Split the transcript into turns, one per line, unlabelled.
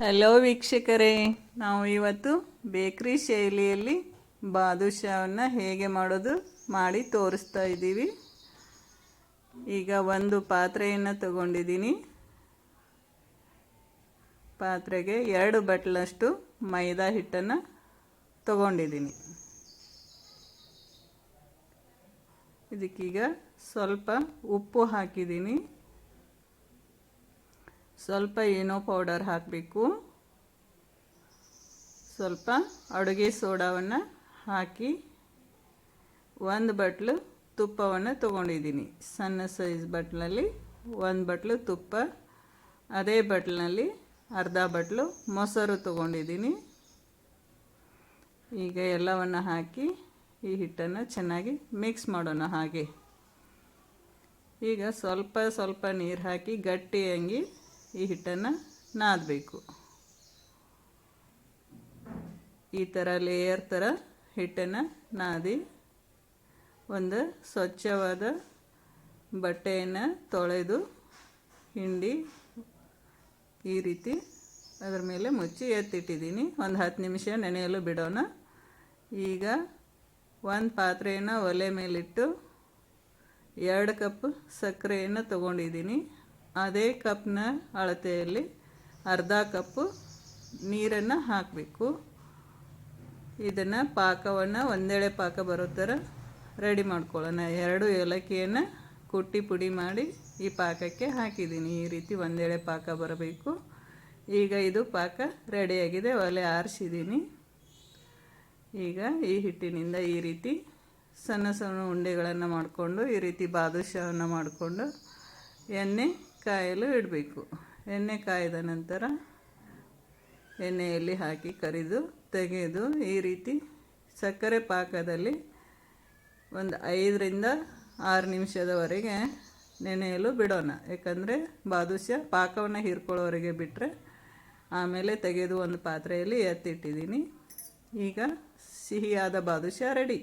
Hello ವೀಕ್ಷಕರೇ, ನಾವು ಇವತ್ತು ಬೇಕ್ರಿ ಶೈಲಿಯಲ್ಲಿ ಬಾದುಷಾವನ್ನು ಹೇಗೆ ಮಾಡೋದು ಮಾಡಿ ತೋರಿಸ್ತಾ ಇದ್ದೀವಿ. ಈಗ ಒಂದು ಪಾತ್ರೆಯನ್ನು ತಗೊಂಡಿದ್ದೀನಿ. ಪಾತ್ರೆಗೆ ಎರಡು ಬಟ್ಲಷ್ಟು ಮೈದಾ ಹಿಟ್ಟನ್ನು ತಗೊಂಡಿದ್ದೀನಿ. ಇದಕ್ಕೀಗ ಸ್ವಲ್ಪ ಉಪ್ಪು ಹಾಕಿದ್ದೀನಿ. ಸ್ವಲ್ಪ ಏನೋ ಪೌಡರ್ ಹಾಕಬೇಕು. ಸ್ವಲ್ಪ ಅಡುಗೆ ಸೋಡಾವನ್ನು ಹಾಕಿ ಒಂದು ಬಟ್ಲು ತುಪ್ಪವನ್ನು ತೊಗೊಂಡಿದ್ದೀನಿ. ಸಣ್ಣ ಸೈಜ್ ಬಟ್ಲಲ್ಲಿ ಒಂದು ಬಟ್ಲು ತುಪ್ಪ, ಅದೇ ಬಟ್ಲಿನಲ್ಲಿ ಅರ್ಧ ಬಟ್ಲು ಮೊಸರು ತೊಗೊಂಡಿದ್ದೀನಿ. ಈಗ ಎಲ್ಲವನ್ನು ಹಾಕಿ ಈ ಹಿಟ್ಟನ್ನು ಚೆನ್ನಾಗಿ ಮಿಕ್ಸ್ ಮಾಡೋಣ ಹಾಗೆ. ಈಗ ಸ್ವಲ್ಪ ಸ್ವಲ್ಪ ನೀರು ಹಾಕಿ ಗಟ್ಟಿಯಾಗಿ ಈ ಹಿಟ್ಟನ್ನು ನಾದಬೇಕು. ಈ ಥರ ಲೇಯರ್ ಥರ ಹಿಟ್ಟನ್ನು ನಾದಿ ಒಂದು ಸ್ವಚ್ಛವಾದ ಬಟ್ಟೆಯನ್ನು ತೊಳೆದು ಹಿಂಡಿ ಈ ರೀತಿ ಅದರ ಮೇಲೆ ಮುಚ್ಚಿ ಎತ್ತಿಟ್ಟಿದ್ದೀನಿ. ಒಂದು ಹತ್ತು ನಿಮಿಷ ನೆನೆಯಲು ಬಿಡೋಣ. ಈಗ ಒಂದು ಪಾತ್ರೆಯನ್ನು ಒಲೆ ಮೇಲಿಟ್ಟು ಎರಡು ಕಪ್ ಸಕ್ಕರೆಯನ್ನು ತೊಗೊಂಡಿದ್ದೀನಿ. ಅದೇ ಕಪ್ನ ಅಳತೆಯಲ್ಲಿ ಅರ್ಧ ಕಪ್ಪು ನೀರನ್ನು ಹಾಕಬೇಕು. ಇದನ್ನು ಪಾಕವನ್ನು ಒಂದೆಳೆ ಪಾಕ ಬರೋ ಥರ ರೆಡಿ ಮಾಡ್ಕೊಳ್ಳೋಣ. ಎರಡು ಏಲಕ್ಕಿಯನ್ನು ಕುಟ್ಟಿ ಪುಡಿ ಮಾಡಿ ಈ ಪಾಕಕ್ಕೆ ಹಾಕಿದ್ದೀನಿ. ಈ ರೀತಿ ಒಂದೆಳೆ ಪಾಕ ಬರಬೇಕು. ಈಗ ಇದು ಪಾಕ ರೆಡಿಯಾಗಿದೆ. ಒಲೆ ಆರಿಸಿದ್ದೀನಿ. ಈಗ ಈ ಹಿಟ್ಟಿನಿಂದ ಈ ರೀತಿ ಸಣ್ಣ ಸಣ್ಣ ಉಂಡೆಗಳನ್ನು ಮಾಡಿಕೊಂಡು, ಈ ರೀತಿ ಬಾದುಷವನ್ನು ಮಾಡಿಕೊಂಡು ಎಣ್ಣೆ ಕಾಯಲು ಇಡಬೇಕು. ಎಣ್ಣೆ ಕಾಯ್ದ ನಂತರ ಎಣ್ಣೆಯಲ್ಲಿ ಹಾಕಿ ಕರಿದು, ತೆಗೆದು ಈ ರೀತಿ ಸಕ್ಕರೆ ಪಾಕದಲ್ಲಿ ಒಂದು ಐದರಿಂದ ಆರು ನಿಮಿಷದವರೆಗೆ ನೆನೆಯಲು ಬಿಡೋಣ. ಯಾಕಂದರೆ ಬಾದುಷ ಪಾಕವನ್ನು ಹೀರ್ಕೊಳ್ಳೋವರೆಗೆ ಬಿಟ್ಟರೆ ಆಮೇಲೆ ತೆಗೆದು ಒಂದು ಪಾತ್ರೆಯಲ್ಲಿ ಎತ್ತಿಟ್ಟಿದ್ದೀನಿ. ಈಗ ಸಿಹಿಯಾದ ಬಾದುಷ ರೆಡಿ.